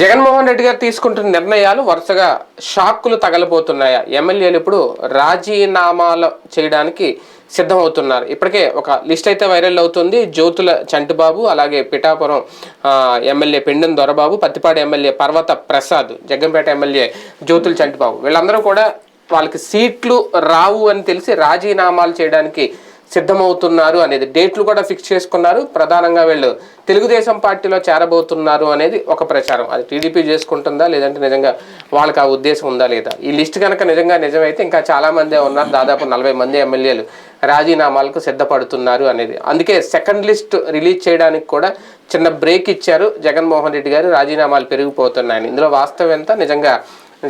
జగన్మోహన్ రెడ్డి గారు తీసుకుంటున్న నిర్ణయాలు వరుసగా షాక్కులు తగలబోతున్నాయా? ఎమ్మెల్యేలు ఇప్పుడు రాజీనామాలు చేయడానికి సిద్ధమవుతున్నారు. ఇప్పటికే ఒక లిస్ట్ అయితే వైరల్ అవుతుంది. జ్యోతుల చంటిబాబు అలాగే పిఠాపురం ఎమ్మెల్యే పిండం దొరబాబు పత్తిపాడు ఎమ్మెల్యే పర్వత ప్రసాద్ జగ్గంపేట ఎమ్మెల్యే జ్యోతుల చంటిబాబు. వీళ్ళందరూ కూడా వాళ్ళకి సీట్లు రావు అని తెలిసి రాజీనామాలు చేయడానికి సిద్ధమవుతున్నారు అనేది డేట్లు కూడా ఫిక్స్ చేసుకున్నారు. ప్రధానంగా వీళ్ళు తెలుగుదేశం పార్టీలో చేరబోతున్నారు అనేది ఒక ప్రచారం. అది టీడీపీ చేసుకుంటుందా లేదంటే నిజంగా వాళ్ళకి ఆ ఉద్దేశం ఉందా లేదా? ఈ లిస్ట్ కనుక నిజంగా నిజమైతే ఇంకా చాలామందే ఉన్నారు. దాదాపు నలభై మంది ఎమ్మెల్యేలు రాజీనామాలకు సిద్ధపడుతున్నారు అనేది. అందుకే సెకండ్ లిస్ట్ రిలీజ్ చేయడానికి కూడా చిన్న బ్రేక్ ఇచ్చారు జగన్మోహన్ రెడ్డి గారు. రాజీనామాలు పెరిగిపోతున్నాయని. ఇందులో వాస్తవం ఎంత? నిజంగా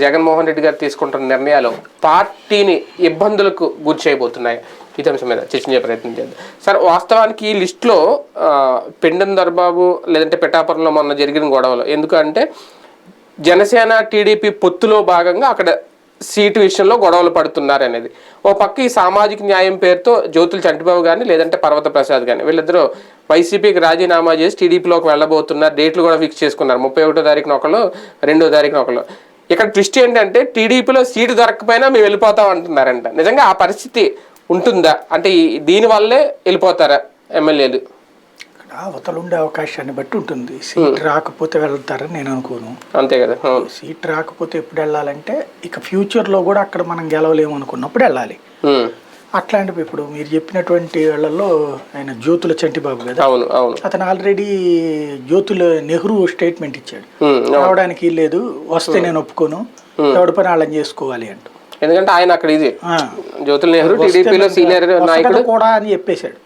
జగన్మోహన్ రెడ్డి గారు తీసుకుంటున్న నిర్ణయాలు పార్టీని ఇబ్బందులకు గురి చేయబోతున్నాయి. ఈ అంశం మీద చర్చించే ప్రయత్నం చేద్దాం. సార్ వాస్తవానికి ఈ లిస్టులో ఆ, దర్బాబు లేదంటే పిఠాపురంలో మొన్న జరిగిన గొడవలు. ఎందుకంటే జనసేన టీడీపీ పొత్తులో భాగంగా అక్కడ సీటు విషయంలో గొడవలు పడుతున్నారు అనేది. ఓ పక్క ఈ సామాజిక న్యాయం పేరుతో జ్యోతులు చంటిబాబు కానీ లేదంటే పర్వత ప్రసాద్ కానీ వీళ్ళిద్దరూ వైసీపీకి రాజీనామా చేసి టీడీపీలోకి వెళ్ళబోతున్నారు. డేట్లు కూడా ఫిక్స్ చేసుకున్నారు. ముప్పై ఒకటో తారీఖున ఒకళ్ళు రెండో తారీఖున ఒకళ్ళు. ఇక్కడ ట్విస్ట్ ఏంటంటే టీడీపీలో సీటు దొరకకపోయినా మేము వెళ్ళిపోతాం అంటున్నారంట. నిజంగా ఆ పరిస్థితి ఉంటుందా? అంటే ఈ- దీనివల్లే వెళ్ళిపోతారా ఎమ్మెల్యేలు? అవతల ఉండే అవకాశాన్ని బట్టి ఉంటుంది. సీట్ రాకపోతే వెళ్తారని నేను అనుకోను. అంతే కదా సీట్ రాకపోతే ఎప్పుడు వెళ్ళాలంటే ఇక ఫ్యూచర్లో కూడా అక్కడ మనం గెలవలేము అనుకున్నప్పుడు వెళ్ళాలి. ఉమ్. అట్లాంటివి ఇప్పుడు మీరు చెప్పినటువంటి వాళ్ళల్లో ఆయన జ్యోతుల చంటిబాబు కదా? అతను ఆల్రెడీ జ్యోతుల నెహ్రూ స్టేట్మెంట్ ఇచ్చాడు. ఉమ్, రావడానికి లేదు వస్తే నేను ఒప్పుకోను. ఎవడి పని వాళ్ళని చేసుకోవాలి అంటూ. ఎందుకంటే ఆయన అక్కడ ఇది జ్యోతుల్ నెహ్రూ టీడీపీలో సీనియర్ నాయకుడు. కూడా అని చెప్పేశాడు.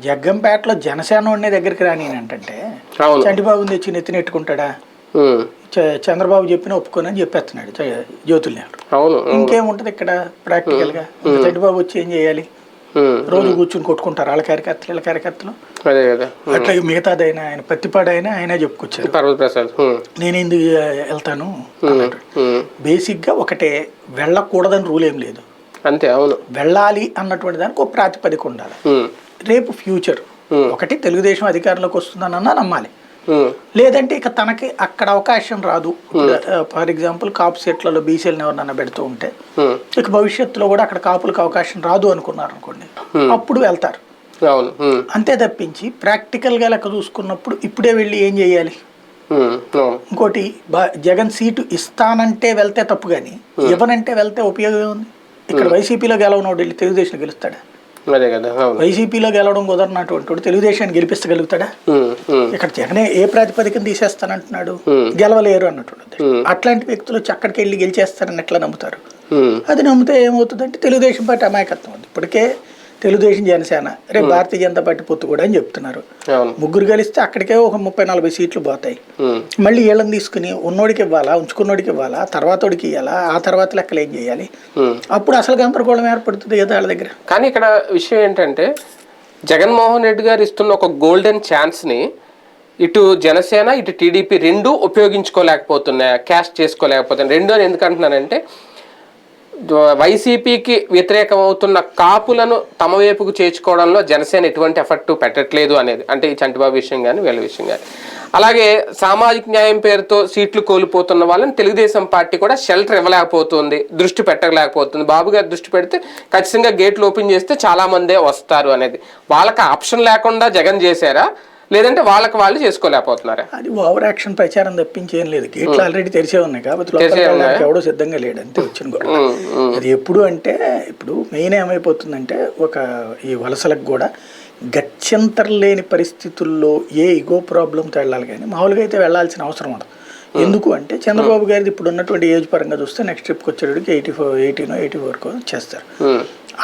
జగ్గంపేటలో జనసేన వాడినే దగ్గరికి రాని అంటే అవును. చంటిబాబుని తెచ్చి నెత్తినెట్టుకుంటాడా చ- చంద్రబాబు చెప్పిన ఒప్పుకోనని చెప్పేస్తున్నాడు చ- జ్యోతుల్ నెహ్రూ ఇంకేముంటది ఇక్కడ ప్రాక్టికల్గా? చంటిబాబు వచ్చి ఏం చేయాలి? రోజు కూర్చుని కొట్టుకుంటారు వాళ్ళ కార్యకర్తలు వీళ్ళ కార్యకర్తలు. అదే కదా. అట్లా మిగతాదైనా ఆయన పత్తిపాడైనా ఆయన చెప్పుకొచ్చారు. పర్వత ప్రసాద్ ఉమ్, నేను ఎందుకు వెళ్తాను? ఉమ్, ఉమ్, బేసిక్గా ఒకటే వెళ్ళకూడదని రూల్ ఏం లేదు. అంతే అవును. వెళ్ళాలి అన్నటువంటి దానికి ఒక ప్రాతిపదిక ఉండాలి. రేపు ఫ్యూచర్. ఒకటి తెలుగుదేశం అధికారంలోకి వస్తుందనన్నా నమ్మాలి. లేదంటే ఇక తనకి అక్కడ అవకాశం రాదు. ఫర్ ఎగ్జాంపుల్ కాపు సెట్లలో బీసీలను ఎవరినన్నా పెడుతూ ఉంటే ఇక భవిష్యత్తులో కూడా అక్కడ కాపులకు అవకాశం రాదు అనుకున్నారు అనుకోండి అప్పుడు వెళ్తారు. అంతే తప్పించి ప్రాక్టికల్గా లెక్క చూసుకున్నప్పుడు ఇప్పుడే వెళ్ళి ఏం చేయాలి? ఇంకోటి జగన్ సీటు ఇస్తానంటే వెళ్తే తప్పు కానీ ఇవ్వనంటే వెళ్తే ఉపయోగం ఉంది ఇక్కడ వైసీపీలో గెలవనోడు వెళ్ళి తెలుగుదేశం గెలుస్తాడా? అదే కదా వైసీపీలో గెలవడం కుదరనటువంటి తెలుగుదేశాన్ని గెలిపించగలుగుతాడా ఉమ్, ఇక్కడ జగనే ఏ ప్రాతిపదికన తీసేస్తానంటున్నాడు. గెలవలేరు అన్నట్టు. అట్లాంటి వ్యక్తులు వచ్చి అక్కడికి వెళ్ళి గెలిచేస్తారని ఎట్లా నమ్ముతారు? అది నమ్మితే ఏమవుతుందంటే తెలుగుదేశం పార్టీ అమాయకత్వం ఉంది. ఇప్పటికే తెలుగుదేశం జనసేన రేపు భారతీయ జనతా పార్టీ పొత్తు కూడా అని చెప్తున్నారు. ముగ్గురు కలిస్తే అక్కడికే ఒక ముప్పై నలభై సీట్లు పోతాయి. మళ్ళీ వీళ్ళని తీసుకుని ఉన్నోడికి ఇవ్వాలా ఉంచుకున్నోడికి ఇవ్వాలా తర్వాతోడికి ఇవ్వాలా ఆ తర్వాత లెక్కలు ఏం చేయాలి. అప్పుడు అసలు గందరగోళం ఏర్పడుతుంది కదా వాళ్ళ దగ్గర. కానీ ఇక్కడ విషయం ఏంటంటే జగన్మోహన్ రెడ్డి గారు ఇస్తున్న ఒక గోల్డెన్ ఛాన్స్ని ఇటు జనసేన ఇటు టీడీపీ రెండు ఉపయోగించుకోలేకపోతున్నాయి క్యాష్ చేసుకోలేకపోతున్నాయి? రెండు అని ఎందుకు అంటున్నానంటే వైసీపీకి వ్యతిరేకం అవుతున్న కాపులను తమ వైపుకు చేర్చుకోవడంలో జనసేన ఎటువంటి ఎఫర్ట్ పెట్టట్లేదు అనేది అంటే ఈ చంటిబాబు విషయం కానీ వీళ్ళ విషయం కానీ అలాగే సామాజిక న్యాయం పేరుతో సీట్లు కోల్పోతున్న వాళ్ళని తెలుగుదేశం పార్టీ కూడా షెల్టర్ ఇవ్వలేకపోతుంది దృష్టి పెట్టలేకపోతుంది. బాబు గారు దృష్టి పెడితే ఖచ్చితంగా గేట్లు ఓపెన్ చేస్తే చాలామందే వస్తారు అనేది. వాళ్ళకి ఆప్షన్ లేకుండా జగన్ చేశారా? లేదంటే వాళ్ళకి వాళ్ళు చేసుకోలేకపోతున్నారా. అది ఓవర్ యాక్షన్ ప్రచారం తప్పించి లేదు. గేట్లు ఆల్రెడీ తెరిచే ఉన్నాయి కాబట్టి ఎవడో సిద్ధంగా లేడు అంతే వచ్చిన ఉమ్, అది ఎప్పుడు అంటే ఇప్పుడు మెయిన్ ఏమైపోతుందంటే ఒక ఈ వలసలకు కూడా గత్యంతరం లేని పరిస్థితుల్లో ఏ ఇగో ప్రాబ్లంతో వెళ్ళాలి కానీ మామూలుగా అయితే వెళ్ళాల్సిన అవసరం ఉండదు. ఎందుకు అంటే చంద్రబాబు గారిది ఇప్పుడు ఉన్నటువంటి ఏజ్ పరంగా చూస్తే నెక్స్ట్ ట్రిప్కి వచ్చేటికి ఎయిటీ ఫోర్ ఎయిటీనో ఎయిటీ ఫోర్కో చేస్తారు.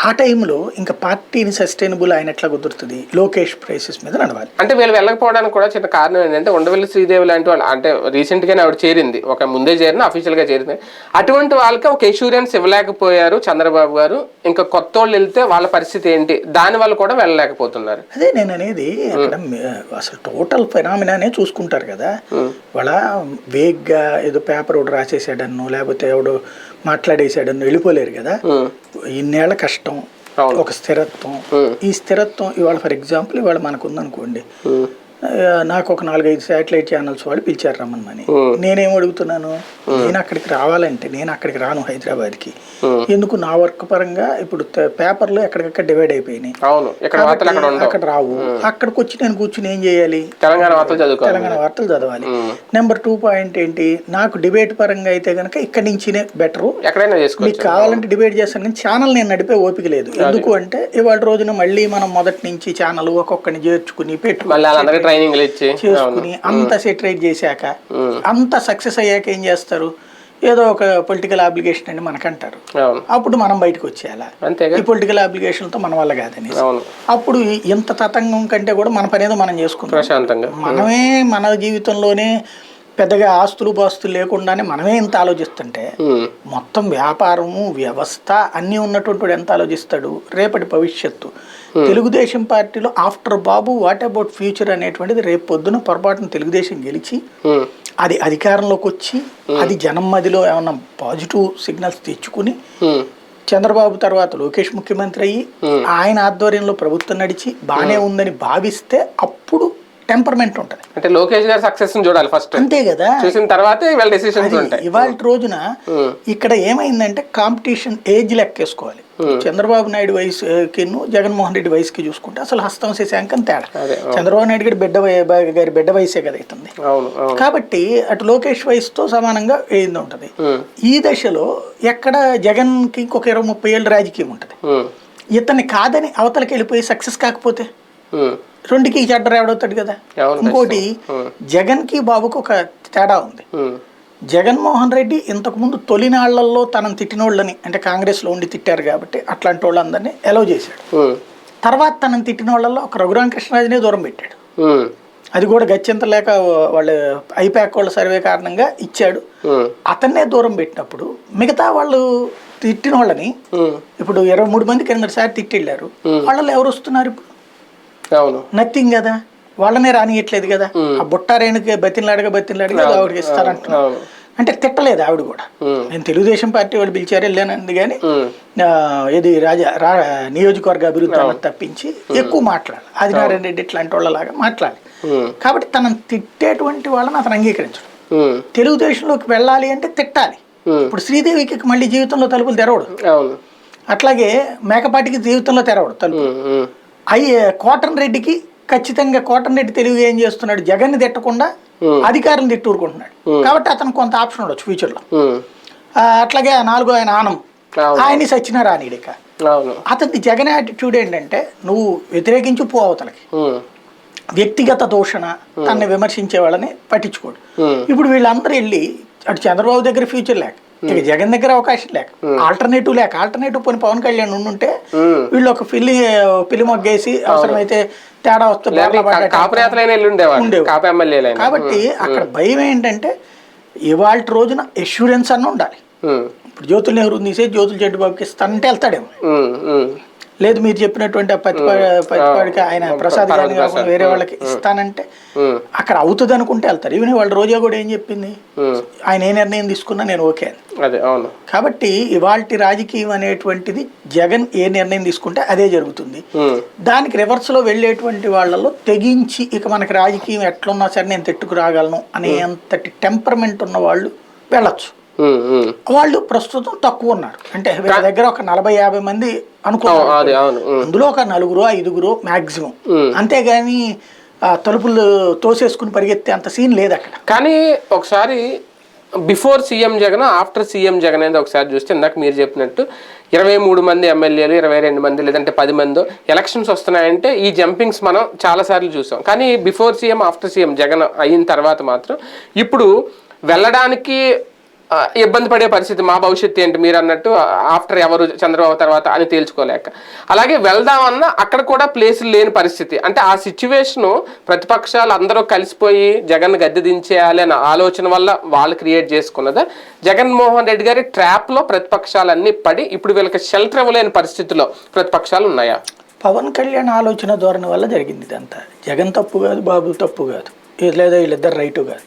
ఆ టైంలో ఇంకా పార్టీని సస్టైనబుల్ ఆయన ఎట్లా కుదురుతుంది. లోకేష్ ప్రైసెస్ మీద నడవాలి. అంటే వీళ్ళు వెళ్ళకపోవడానికి కూడా చిన్న కారణం ఏంటంటే ఉండవల్లి శ్రీదేవి లాంటి వాళ్ళు అంటే రీసెంట్ గానే ఆవిడ చేరింది. ఒక ముందే చేరిన అఫీషియల్గా చేరింది. అటువంటి వాళ్ళకి ఒక ఎష్యూరెన్స్ ఇవ్వలేకపోయారు చంద్రబాబు గారు. ఇంకా కొత్త వాళ్ళు వెళ్తే వాళ్ళ పరిస్థితి ఏంటి? దాని వల్ల కూడా వెళ్ళలేకపోతున్నారు. అదే నేను అనేది అక్కడ అసలు టోటల్ ఫెనామినానే చూసుకుంటారు కదా. వాళ్ళ వేగ్గా ఏదో పేపర్ ఒకటి రాసేసాడన్ను లేకపోతే ఎవడో మాట్లాడేసాడన్ను వెళ్ళిపోలేరు కదా. ఇన్నేళ్ళ కష్టం. ఒక స్థిరత్వం. ఈ స్థిరత్వం ఇవాళ ఫర్ ఎగ్జాంపుల్ ఇవాళ మనకు ఉందనుకోండి నాకు ఒక నాలుగైదు శాటిలైట్ ఛానల్స్ వాళ్ళు పిలిచారు రమ్మని నేనేం అడుగుతున్నాను? నేను అక్కడికి రావాలంటే నేను అక్కడికి రాను హైదరాబాద్కి. ఎందుకు నా వర్క్ పరంగా ఇప్పుడు పేపర్లు ఎక్కడికక్కడ డివైడ్ అయిపోయినాయి. అక్కడ రావు. అక్కడికి వచ్చి నేను కూర్చుని ఏం చేయాలి? తెలంగాణ వార్తలు చదువుకోవాలి. తెలంగాణ వార్తలు చదవాలి. నెంబర్ టూ పాయింట్ ఏంటి? నాకు డిబేట్ పరంగా అయితే కనుక ఇక్కడి నుంచినే బెటరు. మీకు కావాలంటే డిబేట్ చేస్తాను కానీ ఛానల్ నేను నడిపే ఓపిక లేదు. ఎందుకు అంటే ఇవాళ రోజున మళ్ళీ మనం మొదటి నుంచి ఛానల్ ఒక్కొక్కరిని చేర్చుకుని వాళ్ళందరికీ ట్రైనింగ్లు ఇచ్చి. చేసుకుని అంత సెటరేట్ చేశాక అంత సక్సెస్ అయ్యాక ఏం చేస్తారు? ఏదో ఒక పొలిటికల్ అప్లికేషన్ అని మనకంటారు. అప్పుడు మనం బయటకు వచ్చేయాలా? ఈ పొలిటికల్ అప్లికేషన్తో మన వల్ల కాదని అప్పుడు ఇంత తతంగం కంటే కూడా మన పని ఏదో మనం చేసుకుంటాం ప్రశాంతంగా. మనమే మన జీవితంలోనే పెద్దగా ఆస్తులు పాస్తులు లేకుండానే మనమే ఇంత ఆలోచిస్తుంటే మొత్తం వ్యాపారము వ్యవస్థ అన్నీ ఉన్నటువంటి వాడు ఎంత ఆలోచిస్తాడు? రేపటి భవిష్యత్తు. తెలుగుదేశం పార్టీలో after Babu what about future అనేటువంటిది రేపు పొద్దున పొరపాటున తెలుగుదేశం గెలిచి ఉమ్, అది అధికారంలోకి వచ్చి అది జనం మదిలో ఏమన్నా పాజిటివ్ సిగ్నల్స్ తెచ్చుకుని చంద్రబాబు తర్వాత లోకేష్ ముఖ్యమంత్రి అయ్యి ఆయన ఆధ్వర్యంలో ప్రభుత్వం నడిచి బాగానే ఉందని భావిస్తే అప్పుడు టెంపర్మెంట్ ఉంటుంది. అంటే లోకేష్ గారి సక్సెస్ చూడాలి ఫస్ట్ అంతే కదా. చూసిన తర్వాతే వీళ్ళ డెసిషన్స్ ఉంటాయి. ఇవాళ రోజున ఇక్కడ ఏమైందంటే కాంపిటీషన్ ఏజ్ లెక్కేసుకోవాలి చంద్రబాబు నాయుడు వయసుకి జగన్మోహన్ రెడ్డి వయసుకి చూసుకుంటే అసలు హస్తం శశాంకం తేడా. చంద్రబాబు నాయుడు గారి బిడ్డ గారి బిడ్డ వయసే కదా అవుతుంది. కాబట్టి అటు లోకేష్ వయసుతో సమానంగా ఏంది ఉంటుంది? ఈ దశలో ఎక్కడ జగన్కి ఇంకొక ఇరవై ముప్పై ఏళ్ళు రాజకీయం ఉంటుంది. ఇతన్ని కాదని అవతలకి వెళ్ళిపోయి సక్సెస్ కాకపోతే? రెండుకి చెడ్డ ఎవడవుతాడు కదా? ఇంకోటి జగన్కి బాబుకి ఒక తేడా ఉంది. జగన్మోహన్ రెడ్డి ఇంతకుముందు తొలినాళ్ళలో తనను తిట్టినోళ్ళని అంటే కాంగ్రెస్లో ఉండి తిట్టారు కాబట్టి అట్లాంటి వాళ్ళందరినీ ఎలవ్ చేశాడు. తర్వాత తనను తిట్టిన వాళ్ళల్లో ఒక రఘురామకృష్ణరాజునే దూరం పెట్టాడు. అది కూడా గత్యంత లేక వాళ్ళ ఐపాక్ వాళ్ళ సర్వే కారణంగా ఇచ్చాడు. అతన్నే దూరం పెట్టినప్పుడు మిగతా వాళ్ళు తిట్టిన వాళ్ళని ఇప్పుడు ఇరవై మూడు మంది కిందసారి తిట్టిళ్ళారు. వాళ్ళలో ఎవరు వస్తున్నారు ఇప్పుడు? అవును. నథింగ్ కదా. వాళ్ళనే రానియట్లేదు కదా. ఆ బుట్టారేణుకి బతిన్లాడగా బతిన్లాడగా ఆవిడకి ఇస్తారంటున్నారు. అంటే తిట్టలేదు ఆవిడ కూడా. నేను తెలుగుదేశం పార్టీ వాళ్ళు పిలిచారు వెళ్ళానంది కానీ ఇది రాజా రా నియోజకవర్గ అభివృద్ధి అన్నది తప్పించి ఎక్కువ మాట్లాడాలి. ఆదినారాయణ రెడ్డి ఇట్లాంటి వాళ్ళలాగా మాట్లాడాలి. కాబట్టి తనను తిట్టేటువంటి వాళ్ళని అతను అంగీకరించడు. తెలుగుదేశంలోకి వెళ్ళాలి అంటే తిట్టాలి. ఇప్పుడు శ్రీదేవికి మళ్ళీ జీవితంలో తలుపులు తెరవడు. అట్లాగే మేకపాటికి జీవితంలో తెరవడు తలుపు ఉమ్, ఉమ్, అయ్యే కోటన్ రెడ్డికి ఖచ్చితంగా కోటన్ రెడ్డి తెలుగు ఏం చేస్తున్నాడు? జగన్ని తిట్టకుండా. అధికారులను తిట్టూరుకుంటున్నాడు కాబట్టి అతను కొంత ఆప్షన్ ఉండొచ్చు ఫ్యూచర్లో. అట్లాగే ఆ నాలుగో ఆయన ఆనం. రానిడిక అవును. అతని జగన్ యాటిట్యూడ్ ఏంటంటే నువ్వు వ్యతిరేకించు పో అవతలకి. వ్యక్తిగత దూషణ తనని విమర్శించే వాళ్ళని పట్టించుకోడు. ఇప్పుడు వీళ్ళందరూ వెళ్ళి అటు చంద్రబాబు దగ్గర ఫ్యూచర్ లేక ఇక జగన్ దగ్గర అవకాశం లేక ఆల్టర్నేటివ్ లేక ఆల్టర్నేటివ్ పోనీ పవన్ కళ్యాణ్ ఉండుంటే. వీళ్ళు ఒక పిల్లి పిల్లి మొగ్గేసి అవసరమైతే తేడా వస్తే లేకపోతే బోర్లా కా- పడ్డట్టు. కాపురేతలైన వెళ్ళి ఉండేవాడు ఉండేవాడు. కాపు ఎమ్మెల్యేలైన. కాబట్టి అక్కడ భయం ఏంటంటే ఇవాళ రోజున ఎష్యూరెన్స్ అన్న ఉండాలి. ఇప్పుడు జ్యోతుల నెహ్రూ తీసే జ్యోతుల చెట్టుబాబుకి ఇస్తానంటే వెళ్తాడేమో. లేదు మీరు చెప్పినటువంటి ఆ పత్తిపా పత్తిపాడికి ఆయన ప్రసాద్ గారిని కాకుండా వేరే వాళ్ళకి ఇస్తానంటే అక్కడ అవుతుంది అనుకుంటే వెళ్తారు. ఈవెన్ వాళ్ళ రోజా కూడా ఏం చెప్పింది? ఆయన ఏ నిర్ణయం తీసుకున్నా నేను ఓకే అని. అదే అవును. కాబట్టి ఇవాల్టి రాజకీయం అనేటువంటిది జగన్ ఏ నిర్ణయం తీసుకుంటే అదే జరుగుతుంది. దానికి రివర్స్లో వెళ్ళేటువంటి వాళ్ళలో తెగించి ఇక మనకి రాజకీయం ఎట్లున్నా సరే నేను తెట్టుకు రాగలను అనేంతటి టెంపర్మెంట్ ఉన్న వాళ్ళు వెళ్ళొచ్చు. వాళ్ళు ప్రస్తుతం తక్కువ ఉన్నారు. అంటే వీళ్ళ దగ్గర ఒక నలభై యాభై మంది ఉమ్, అందులో ఒక నలుగురు ఐదుగురు మాక్సిమం. అంతేగాని తలుపులు తోసేసుకుని పరిగెత్తే అంత సీన్ లేదు అక్కడ. కానీ ఒకసారి before CM Jagan after CM Jagan అనేది ఒకసారి చూస్తే ఇందాక మీరు చెప్పినట్టు ఇరవై మూడు మంది ఎమ్మెల్యేలు ఇరవై రెండు మంది లేదంటే పది మంది ఎలక్షన్స్ వస్తున్నాయంటే ఈ జంపింగ్స్ మనం చాలాసార్లు చూసాం. కానీ before CM after CM Jagan అయిన తర్వాత మాత్రం ఇప్పుడు వెళ్ళడానికి ఇబ్బంది పడే పరిస్థితి మా భవిష్యత్తు ఏంటి మీరు అన్నట్టు ఆఫ్టర్ ఎవరు చంద్రబాబు తర్వాత అని తేల్చుకోలేక. అలాగే వెళ్దామన్నా అక్కడ కూడా ప్లేసులు లేని పరిస్థితి. అంటే ఆ సిచ్యువేషను ప్రతిపక్షాలు అందరూ కలిసిపోయి జగన్ గద్దె దించేయాలి అనే ఆలోచన వల్ల వాళ్ళు క్రియేట్ చేసుకున్నదా. జగన్మోహన్ రెడ్డి గారి ట్రాప్లో ప్రతిపక్షాలన్నీ పడి ఇప్పుడు వీళ్ళకి షెల్టర్ ఇవ్వలేని పరిస్థితిలో ప్రతిపక్షాలు ఉన్నాయా? పవన్ కళ్యాణ్ ఆలోచన ధోరణి వల్ల జరిగింది ఇదంతా. జగన్ తప్పు కాదు బాబు తప్పు కాదు. లేదా వీళ్ళిద్దరు రైటు కాదు.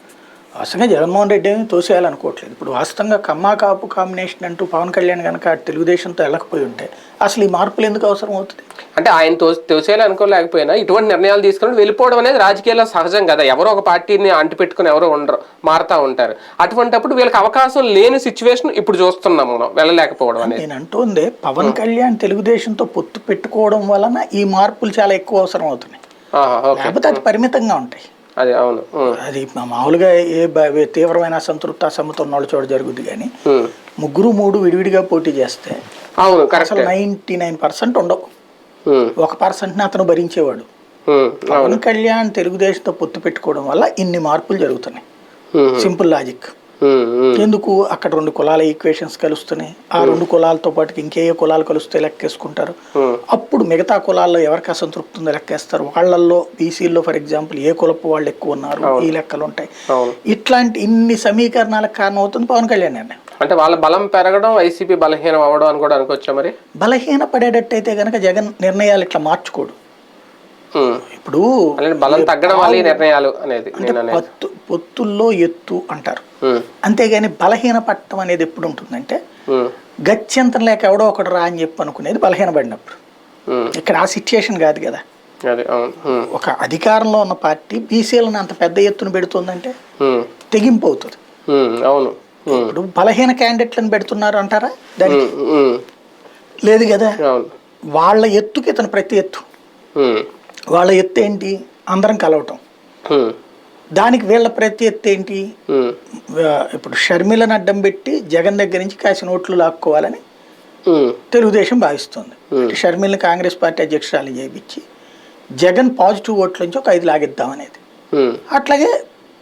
వాస్తవంగా జగన్మోహన్ రెడ్డి ఏమీ తోసేయాలనుకోవట్లేదు. ఇప్పుడు వాస్తవంగా కమ్మా కాపు కాంబినేషన్ అంటూ పవన్ కళ్యాణ్ కనుక తెలుగుదేశంతో వెళ్ళకపోయి ఉంటే అసలు ఈ మార్పులు ఎందుకు అవసరం అవుతుంది? అంటే ఆయన తో తోసేయాలి అనుకోలేకపోయినా ఇటువంటి నిర్ణయాలు తీసుకుని వెళ్ళిపోవడం అనేది రాజకీయాల్లో సహజం కదా. ఎవరో ఒక పార్టీని అంటిపెట్టుకుని ఎవరో ఉండరు మారుతా ఉంటారు. అటువంటప్పుడు వీళ్ళకి అవకాశం లేని సిచ్యువేషన్ ఇప్పుడు చూస్తున్నాం మనం వెళ్ళలేకపోవడం అనేది. నేను అంటోందే పవన్ కళ్యాణ్ తెలుగుదేశంతో పొత్తు పెట్టుకోవడం వలన ఈ మార్పులు చాలా ఎక్కువ అవసరం అవుతున్నాయి. లేకపోతే అది పరిమితంగా ఉంటాయి. అది అవును. అది మామూలుగా ఏ తీవ్రమైన అసంతృప్తి అసమ్మతం ఉన్న వాళ్ళ చోట జరుగుద్ది కానీ. ముగ్గురు మూడు విడివిడిగా పోటీ చేస్తే అవును అసలు నైంటీ నైన్ పర్సెంట్ ఉండవు. ఒక పర్సెంట్ని అతను భరించేవాడు. పవన్ కళ్యాణ్ తెలుగుదేశంతో పొత్తు పెట్టుకోవడం వల్ల ఇన్ని మార్పులు జరుగుతున్నాయి. Simple logic. ఎందుకు అక్కడ రెండు కులాల ఈక్వేషన్స్ కలుస్తున్నాయి? ఆ రెండు కులాలతో పాటు ఇంకే కులాలు కలుస్తే లెక్కేసుకుంటారు? అప్పుడు మిగతా కులాల్లో ఎవరికి అసంతృప్తి ఉందో లెక్కేస్తారు. వాళ్ళల్లో బీసీల్లో ఫర్ ఎగ్జాంపుల్ ఏ కులపు వాళ్ళు ఎక్కువ ఉన్నారు? ఈ లెక్కలు ఉంటాయి. ఇట్లాంటి ఇన్ని సమీకరణాలకు కారణం అవుతుంది పవన్ కళ్యాణ్ నిర్ణయం అంటే వాళ్ళ బలం పెరగడం వైసీపీ బలహీనం అవ్వడం అని కూడా అనుకోవచ్చా మరి? బలహీన పడేటట్టయితే కనుక జగన్ నిర్ణయాలు ఇట్లా మార్చుకోడు. ఇప్పుడు బలం తగ్గడం వల్ల నిర్ణయాలు అనేది పొత్తుల్లో ఎత్తు అంటారు. అంతేగాని బలహీన పట్టడం అనేది ఎప్పుడు ఉంటుందంటే ఉమ్, గత్యంతరం లేక ఎవడో ఒకడు రా అని చెప్పి అనుకునేది బలహీనపడినప్పుడు ఉమ్, ఇక్కడ ఆ సిచ్యుయేషన్ కాదు కదా. ఒక అధికారంలో ఉన్న పార్టీ బీసీలను అంత పెద్ద ఎత్తున పెడుతుందంటే తెగింపు అవుతుంది. అవును. ఇప్పుడు బలహీన క్యాండిడేట్లను పెడుతున్నారు అంటారా దానికి? లేదు కదా. వాళ్ళ ఎత్తుకి ఇతను ప్రతి ఎత్తు. వాళ్ళ ఎత్తు ఏంటి? అందరం కలవటం. దానికి వీళ్ళ ప్రతి ఎత్తు ఏంటి ఇప్పుడు షర్మిలను అడ్డం పెట్టి జగన్ దగ్గర నుంచి కాసిన ఓట్లు లాక్కోవాలని తెలుగుదేశం భావిస్తుంది. షర్మిలని కాంగ్రెస్ పార్టీ అధ్యక్షురాలు చేయించి జగన్ పాజిటివ్ ఓట్ల నుంచి ఒక ఐదు లాగిద్దాం అనేది. అట్లాగే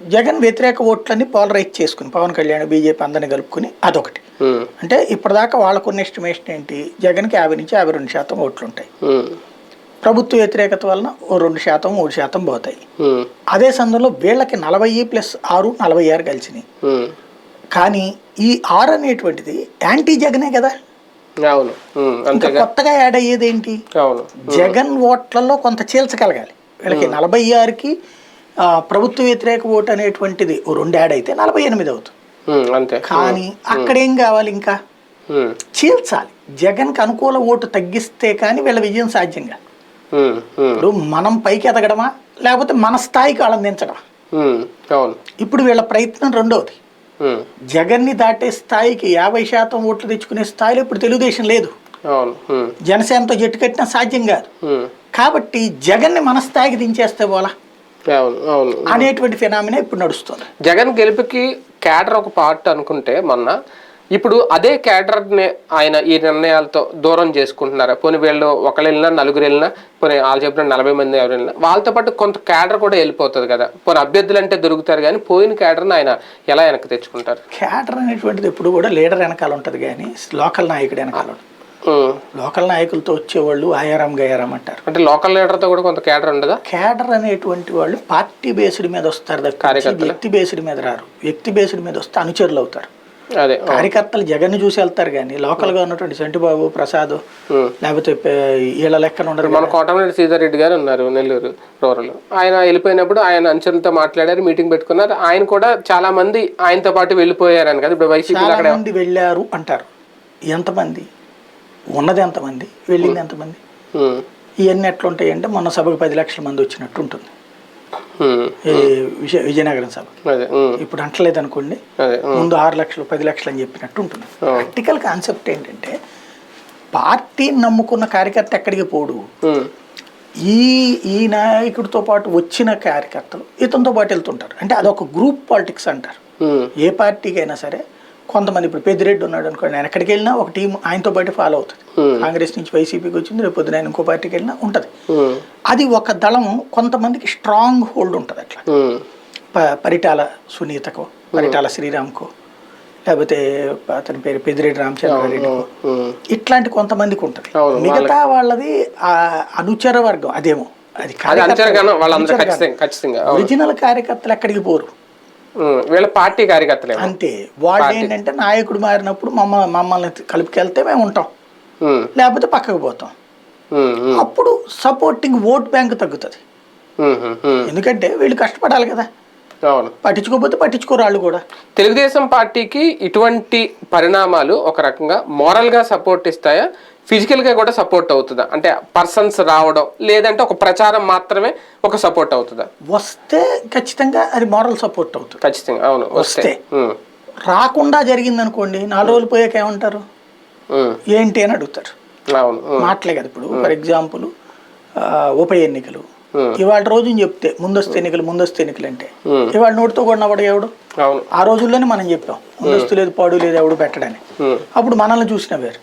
జగన్ వ్యతిరేక ఓట్లన్నీ పోలరైజ్ చేసుకుని పవన్ కళ్యాణ్ బీజేపీ అందరిని కలుపుకుని అదొకటి. అంటే ఇప్పటిదాకా వాళ్ళకున్న ఎస్టిమేషన్ ఏంటి? జగన్కి యాభై నుంచి యాభై రెండు శాతం ఓట్లు ఉంటాయి ప్రభుత్వ వ్యతిరేకత వలన ఓ రెండు శాతం మూడు శాతం పోతాయి. అదే సందర్భంలో వీళ్ళకి నలభై ప్లస్ ఆరు నలభై ఆరు కలిసినాయి. కానీ ఈ ఆరు అనేటువంటిది యాంటీ జగనే కదా. ఇంకా కొత్తగా యాడ్ అయ్యేది ఏంటి? జగన్ ఓట్లలో కొంత చీల్చగలగాలి వీళ్ళకి నలభై ఆరుకి ప్రభుత్వ వ్యతిరేక ఓటు అనేటువంటిది రెండు యాడ్ అయితే నలభై ఎనిమిది అవుతుంది. అంతే. కానీ అక్కడ ఏం కావాలి ఇంకా? చీల్చాలి. జగన్కి అనుకూల ఓటు తగ్గిస్తే కానీ వీళ్ళ విజయం సాధ్యం కాదు. ఉమ్, ఉమ్, ఇప్పుడు మనం పైకి ఎదగడమా? లేకపోతే మన స్థాయికి ఆనందించడమా ఇప్పుడు వీళ్ళ ప్రయత్నం రెండవది జగన్ని దాటే స్థాయికి యాభై శాతం ఓట్లు తెచ్చుకునే స్థాయిలో ఇప్పుడు తెలుగుదేశం లేదు. జనసేనతో జట్టు కట్టినా సాధ్యం కాదు. కాబట్టి జగన్ని మన స్థాయికి దించేస్తే పోలా అనేటువంటి ఫినామినా ఇప్పుడు నడుస్తుంది. జగన్ గెలుపుకి క్యాడర్ ఒక పార్ట్ అనుకుంటే మొన్న ఇప్పుడు అదే క్యాడర్ని ఆయన ఈ నిర్ణయాలతో దూరం చేసుకుంటున్నారు. పోనీ వీళ్ళు ఒకళ్ళు వెళ్ళినా నలుగురు వెళ్ళినా పోనీ వాళ్ళు చెప్పిన నలభై మంది ఎవరు వెళ్ళినా వాళ్ళతో పాటు కొంత క్యాడర్ కూడా వెళ్ళిపోతుంది కదా. పోనీ అభ్యర్థులు అంటే దొరుకుతారు కానీ పోయిన క్యాడర్ని ఆయన ఎలా వెనక్కి తెచ్చుకుంటారు? క్యాడర్ అనేటువంటిది ఎప్పుడు కూడా లీడర్ వెనకాల ఉంటుంది కానీ లోకల్ నాయకుడు వెనకాల. ఉమ్. లోకల్ నాయకులతో వచ్చేవాళ్ళు ఆయారాం గయారాం అంటారు. అంటే లోకల్ లీడర్తో కూడా కొంత క్యాడర్ ఉండదా? క్యాడర్ అనేటువంటి వాళ్ళు పార్టీ బేస్డ్ మీద వస్తారు. వ్యక్తి బేస్డ్ మీద రారు. వ్యక్తి బేస్డ్ మీద వస్తే అనుచరులు అవుతారు. అదే. కార్యకర్తలు జగన్ చూసి వెళ్తారు కానీ లోకల్గా ఉన్నటువంటి సంటిబాబు ప్రసాద్. లేకపోతే వీళ్ళ లెక్కన ఉండరు మన కోటమిరెడ్డి శ్రీధర్ రెడ్డి గారు ఉన్నారు నెల్లూరు రూరల్. ఆయన వెళ్ళిపోయినప్పుడు ఆయన అంచనలతో మాట్లాడారు మీటింగ్ పెట్టుకున్నారు. ఆయన కూడా చాలా మంది ఆయనతో పాటు వెళ్ళిపోయారని కదా. ఇప్పుడు వైసీపీ మంది వెళ్ళారు అంటారు. ఎంతమంది? ఉన్నది ఎంతమంది? వెళ్ళింది ఎంతమంది? ఇవన్నీ ఎట్లుంటాయి అంటే మొన్న సభకు పది లక్షల మంది వచ్చినట్టు ఉంటుంది. విజయ విజయనగరం సభ. ఇప్పుడు అంటలేదు అనుకోండి. ముందు ఆరు లక్షలు పది లక్షలు అని చెప్పినట్టు ఉంటుంది. ప్రాక్టికల్ కాన్సెప్ట్ ఏంటంటే పార్టీని నమ్ముకున్న కార్యకర్త ఎక్కడికి పోడు? ఈ ఈ నాయకుడితో పాటు వచ్చిన కార్యకర్తలు ఇతనితో పాటు వెళ్తుంటారు. అంటే అదొక గ్రూప్ పాలిటిక్స్ అంటారు. ఏ పార్టీకి అయినా సరే కొంతమంది ఇప్పుడు పెద్దిరెడ్డి ఉన్నాడు అనుకోండి ఆయన ఎక్కడికి వెళ్ళినా ఒక టీం ఆయనతో పాటు ఫాలో అవుతుంది. కాంగ్రెస్ నుంచి వైసీపీకి వచ్చింది రేపు పొద్దున ఆయన ఇంకో పార్టీకి వెళ్ళినా ఉంటుంది. ఉమ్, అది ఒక దళం కొంతమందికి స్ట్రాంగ్ హోల్డ్ ఉంటుంది అట్లా. ప- పరిటాల సునీతకో పరిటాల శ్రీరామ్కో లేకపోతే అతని పేరు పెద్దిరెడ్డి రామచంద్రారెడ్డికో ఉమ్, ఇట్లాంటి కొంతమందికి ఉంటుంది. మిగతా వాళ్ళది ఆ అనుచర వర్గం అదేమో. అది. ఒరిజినల్ కార్యకర్తలు ఎక్కడికి పోరు? వీళ్ళ పార్టీ కార్యకర్తలేమో. అంతే. వాళ్ళు ఏంటంటే నాయకుడు మారినప్పుడు మమ్మ మమ్మల్ని కలుపుకెళ్తే మేము ఉంటాం. లేకపోతే పక్కకు పోతాం. అప్పుడు సపోర్టింగ్ ఓట్ బ్యాంక్ తగ్గుతుంది. ఎందుకంటే వీళ్ళు కష్టపడాలి కదా. అవును. పట్టించుకోకపోతే పట్టించుకోరు వాళ్ళు కూడా. తెలుగుదేశం పార్టీకి ఇటువంటి పరిణామాలు ఒక రకంగా moral గా సపోర్ట్ ఇస్తాయా? Physical గా కూడా సపోర్ట్ అవుతుందా? అంటే పర్సన్స్ రావడం లేదంటే ఒక ప్రచారం మాత్రమే ఒక సపోర్ట్ అవుతుందా? వస్తే ఖచ్చితంగా అది మారల్ సపోర్ట్ అవుతుంది. ఖచ్చితంగా అవును వస్తే. రాకుండా జరిగింది అనుకోండి నాలుగు రోజులు పోయాక ఏమంటారు? ఏంటి అని అడుగుతారు. అవును ఉమ్, మాటలే కదా ఇప్పుడు. ఫర్ ఎగ్జాంపుల్ ఉప ఎన్నికలు. ఇవాళ రోజుని చెప్తే ముందస్తు ఎన్నికలు ముందస్తు ఎన్నికలు అంటే. ఇవాళ నోటితో కూడా నవ్వడు ఎవడు? ఆ రోజుల్లోనే మనం చెప్పాం ముందస్తు లేదు పాడు లేదు ఎవడు పెట్టడని. అప్పుడు మనల్ని చూసిన వేరు.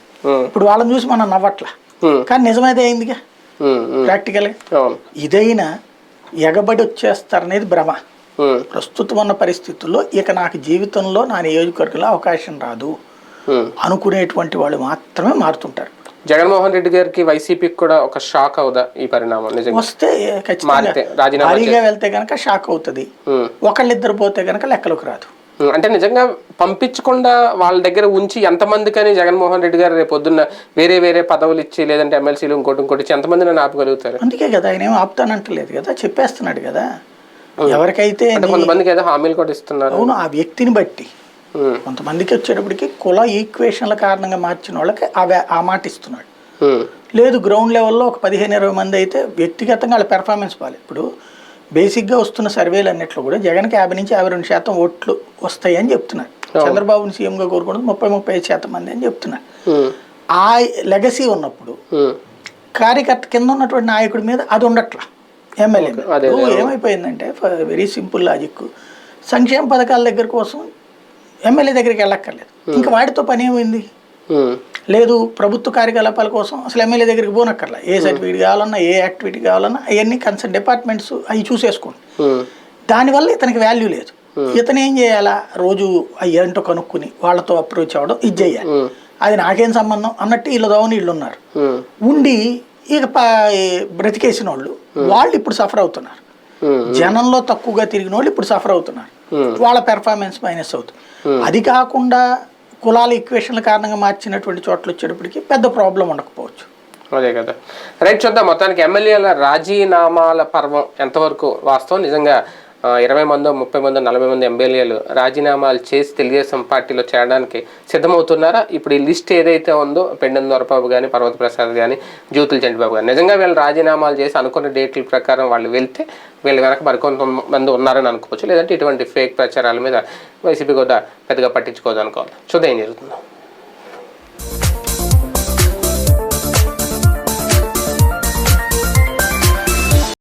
ఇప్పుడు వాళ్ళని చూసి మనం నవ్వట్లా. కానీ నిజమైతే అయిందిగా ప్రాక్టికల్గా ఇదైనా ఎగబడి వచ్చేస్తారనేది భ్రమ. ప్రస్తుతం ఉన్న పరిస్థితుల్లో ఇక నాకు జీవితంలో నా నియోజకవర్గంలో అవకాశం రాదు. అనుకునేటువంటి వాళ్ళు మాత్రమే మారుతుంటారు. జగన్మోహన్ రెడ్డి గారికి వైసీపీకి కూడా ఒక షాక్ అవుదా ఈ పరిణామం? వస్తే ఖచ్చితంగా వెళ్తే గనక షాక్ అవుతుంది. ఒకళ్ళిద్దరు పోతే గనక లెక్కలోకి రాదు. అంటే నిజంగా పంపించకుండా వాళ్ళ దగ్గర ఉంచి ఎంతమందికని జగన్మోహన్ రెడ్డి గారు రేపు పొద్దున్న వేరే వేరే పదవులు ఇచ్చి లేదంటే ఎమ్మెల్సీలు ఇంకోటి ఇంకోటి ఇచ్చి ఎంతమందిని ఆపగలుగుతారు? అందుకే కదా ఆయన ఏం ఆపుతానంటలేదు కదా చెప్పేస్తున్నాడు కదా. ఎవరికైతే కొంతమందికి ఏదో హామీలు కూడా ఇస్తున్నారు. అవును ఆ వ్యక్తిని బట్టి. కొంతమందికి వచ్చేటప్పటికి కుల ఈక్వేషన్ల కారణంగా మార్చిన వాళ్ళకి ఆ మాట ఇస్తున్నాడు. లేదు గ్రౌండ్ లెవెల్లో ఒక పదిహేను ఇరవై మంది అయితే వ్యక్తిగతంగా వాళ్ళ పెర్ఫార్మెన్స్ బాగాలేదు ఇప్పుడు బేసిక్గా వస్తున్న సర్వేలు అన్నిట్లో కూడా జగన్కి యాభై నుంచి యాభై రెండు శాతం ఓట్లు వస్తాయి అని చెప్తున్నారు. చంద్రబాబుని సీఎంగా కోరుకున్నది ముప్పై ముప్పై ఐదు శాతం మంది అని చెప్తున్నారు. ఆ లెగసీ ఉన్నప్పుడు కార్యకర్త కింద ఉన్నటువంటి నాయకుడి మీద అది ఉండట్లా. ఎమ్మెల్యే ఏమైపోయిందంటే వెరీ సింపుల్ లాజిక్. సంక్షేమ పథకాల దగ్గర కోసం ఎమ్మెల్యే దగ్గరికి వెళ్ళక్కర్లేదు. ఇంకా వాటితో పని ఏమైంది? లేదు ప్రభుత్వ కార్యకలాపాల కోసం అసలు ఎమ్మెల్యే దగ్గరికి పోనక్కర్లా. ఏ సర్టిఫికేట్ కావాలన్నా ఏ యాక్టివిటీ కావాలన్నా అవన్నీ కన్సర్న్ డిపార్ట్మెంట్స్ అవి చూసేసుకోండి. దానివల్ల ఇతనికి వాల్యూ లేదు. ఇతను ఏం చేయాలా? రోజు అవి ఏంటో కనుక్కుని వాళ్ళతో అప్రోచ్ అవ్వడం ఇది చేయాలి. అది నాకేం సంబంధం? అన్నట్టు వీళ్ళు దోవని వీళ్ళు ఉన్నారు ఉండి ఇక బ్రతికేసిన వాళ్ళు వాళ్ళు ఇప్పుడు సఫర్ అవుతున్నారు. జనంలో తక్కువగా తిరిగిన వాళ్ళు ఇప్పుడు సఫర్ అవుతున్నారు. వాళ్ళ పెర్ఫార్మెన్స్ మైనస్ అవుతుంది. అది కాకుండా కులాల ఈక్వేషన్ల కారణంగా మార్చినటువంటి చోట్ల వచ్చేటప్పటికి పెద్ద ప్రాబ్లం ఉండకపోవచ్చు. అదే కదా. రైట్ చూద్దాం. మొత్తానికి ఎమ్మెల్యేల రాజీనామాల పర్వం ఎంతవరకు వాస్తవం? నిజంగా ఇరవై మందో ముప్పై మందో నలభై మంది ఎమ్మెల్యేలు రాజీనామాలు చేసి తెలుగుదేశం పార్టీలో చేరడానికి సిద్ధమవుతున్నారా? ఇప్పుడు ఈ లిస్ట్ ఏదైతే ఉందో పెండెం దొరబాబు కానీ పర్వత ప్రసాద్ కానీ జ్యోతుల చంద్రబాబు కానీ నిజంగా వీళ్ళు రాజీనామాలు చేసి అనుకున్న డేట్ల ప్రకారం వాళ్ళు వెళ్తే వీళ్ళు కనుక మరికొంతమంది ఉన్నారని అనుకోవచ్చు. లేదంటే ఇటువంటి ఫేక్ ప్రచారాల మీద వైసీపీ కూడా పెద్దగా పట్టించుకోదు అనుకోవాలి చూద్దాం ఏం జరుగుతుందో.